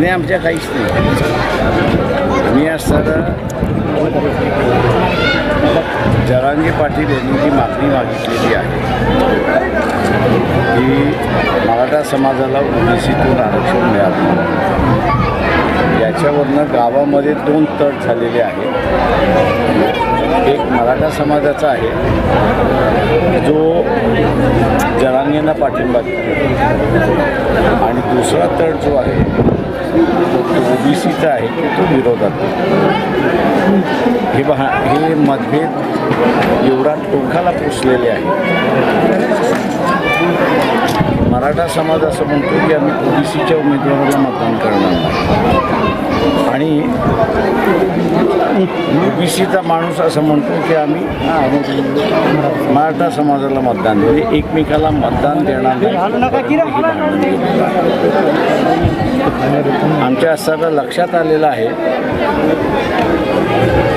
आणि आमच्या काहीच नाही. मी असताना जरांगे पाटील यांनी जी मागणी मागितलेली आहे की मराठा समाजाला ओबीसीतून आरक्षण मिळालं. याच्यावरनं गावामध्ये दोन तट झालेले आहेत. एक मराठा समाजाचा आहे जो जरांगेंना पाठिंबा देतो. आणि दुसरा तट जो आहे ओबीसीचा आहे की तो विरोधात हे बहा हे मतभेद एवढा टोकाला पोचलेले आहे मराठा समाज असं म्हणतो की आम्ही ओबीसीच्या उमेदवाराला मतदान करणार आणि ओबीसीचा माणूस असं म्हणतो की आम्ही मराठा समाजाला मतदान म्हणजे एकमेकाला मतदान देणार नाही. आमच्या असताना लक्षात आलेलं आहे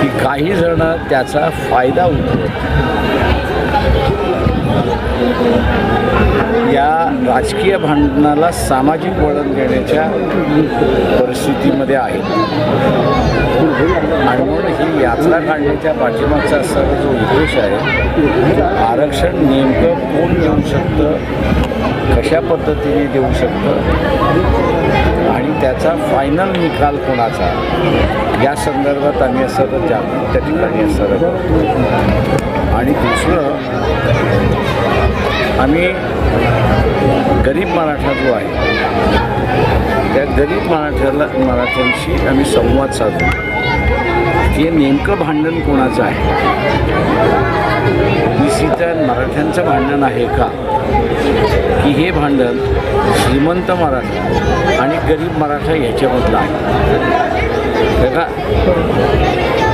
की काही जण त्याचा फायदा उठवत या राजकीय भांडणाला सामाजिक वळण देण्याच्या परिस्थितीमध्ये आहे. आणि म्हणून ही यात्रा काढण्याच्या पाठीमागचा असा जो उद्देश आहे आरक्षण नेमकं कोण देऊ शकतं कशा पद्धतीने देऊ शकतं आणि त्याचा फायनल निकाल कोणाचा या संदर्भात आम्ही असं जागृत त्या ठिकाणी असं आणि दुसरं आम्ही गरीब मराठा जो आहे त्या गरीब मराठ्याला मराठ्यांशी आम्ही संवाद साधतो ते हे नेमकं भांडण कोणाचं आहे? सीता मराठ्यांचं भांडण आहे का? की हे भांडण श्रीमंत मराठा आणि गरीब मराठा ह्याच्यामधलं आहे? का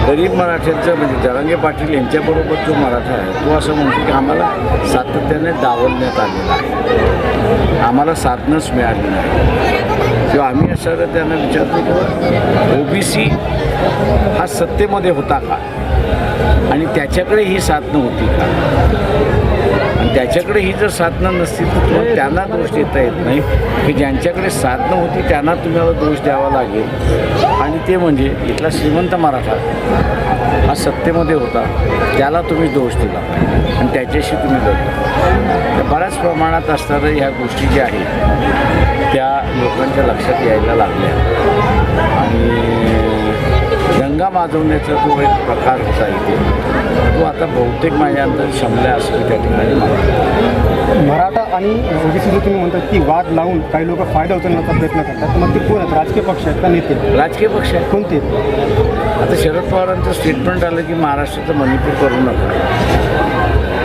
गरीब मराठ्यांचं म्हणजे जरांगे पाटील यांच्याबरोबर जो मराठा आहे तो असं म्हणतो की आम्हाला सातत्याने डावलण्यात आलेला आहे. आम्हाला साधनच मिळाली नाही. किंवा आम्ही असं त्यांना विचारतो की ओबीसी हा सत्तेमध्ये होता का? आणि त्याच्याकडे ही साधनं होती का? त्याच्याकडे ही जर साधनं नसतील तर तुम्हाला त्यांना दोष देता येत नाही. की ज्यांच्याकडे साधनं होती त्यांना तुम्हाला दोष द्यावा लागेल. आणि ते म्हणजे इथला श्रीमंत मराठा हा सत्तेमध्ये होता त्याला तुम्ही दोष दिला. आणि त्याच्याशी तुम्ही लढता तर बऱ्याच प्रमाणात असणाऱ्या ह्या गोष्टी ज्या आहेत त्या लोकांच्या लक्षात यायला लागल्या. आणि गंगा माजवण्याचा जो एक प्रकार होता इथे तो आता बहुतेक माझ्या अंतर शमल्या असं त्या ठिकाणी. मराठा आणि ओबीसी तुम्ही म्हणतात की वाद लावून काही लोक फायदा उचलण्याचा प्रयत्न करतात मग ते कोण आहेत? राजकीय पक्ष आहेत का नेते? राजकीय पक्ष आहे कोणते? आहेत? आता शरद पवारांचं स्टेटमेंट आलं की महाराष्ट्राचं मणिपूर करू नका.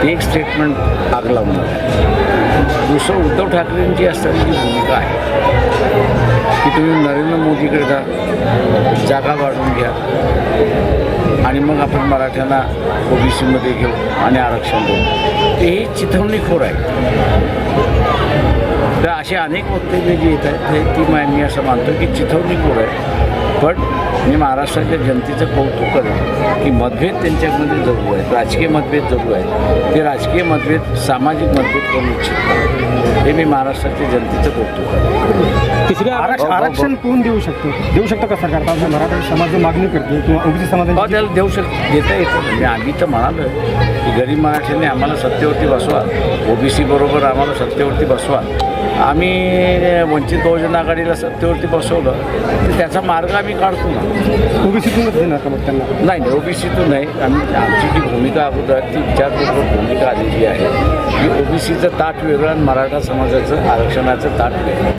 ते एक स्टेटमेंट आग लावून दुसरं उद्धव ठाकरेंची असणारी जी भूमिका आहे. की तुम्ही नरेंद्र मोदीकडे जा जागा वाढवून घ्या. आणि मग आपण मराठ्यांना ओबीसीमध्ये घेऊ आणि आरक्षण देऊ. ते ही चिथवणीखोर आहे. तर असे अनेक वक्तव्य जे येत आहेत ते ती मी असं मानतो की चिथवणीखोर आहे. पण मी महाराष्ट्राच्या जनतेचं कौतुक करेन की मतभेद त्यांच्यामध्ये जगू आहेत राजकीय मतभेद जगू आहेत ते राजकीय मतभेद सामाजिक मतभेद करू इच्छितात हे मी महाराष्ट्राच्या जनतेचं कौतुक करेन तिसऱ्या आरक्षण आरक्षण कोण देऊ शकतो? देऊ शकतो. का सरकार? आता मराठा समाज मागणी करते किंवा ओबीसी हो समाजाची त्याला देऊ शक देता येतं. म्हणजे आम्ही तर म्हणालो की गरीब मराठ्यांनी आम्हाला सत्तेवरती बसवा. ओबीसी बरोबर आम्हाला सत्तेवरती बसवा. आम्ही वंचित बहुजन आघाडीला सत्तेवरती बसवलं. तर त्याचा मार्ग आम्ही काढतो ना. ओबीसीतूनच देणार का मग त्यांना? नाही नाही ओबीसीतून नाही. आम्ही आमची जी भूमिका अगोदर ती विचारपूर्वक भूमिका आलेली आहे की ओबीसीचं ताट वेगळं आणि मराठा समाजाचं आरक्षणाचं ताट वेगळं.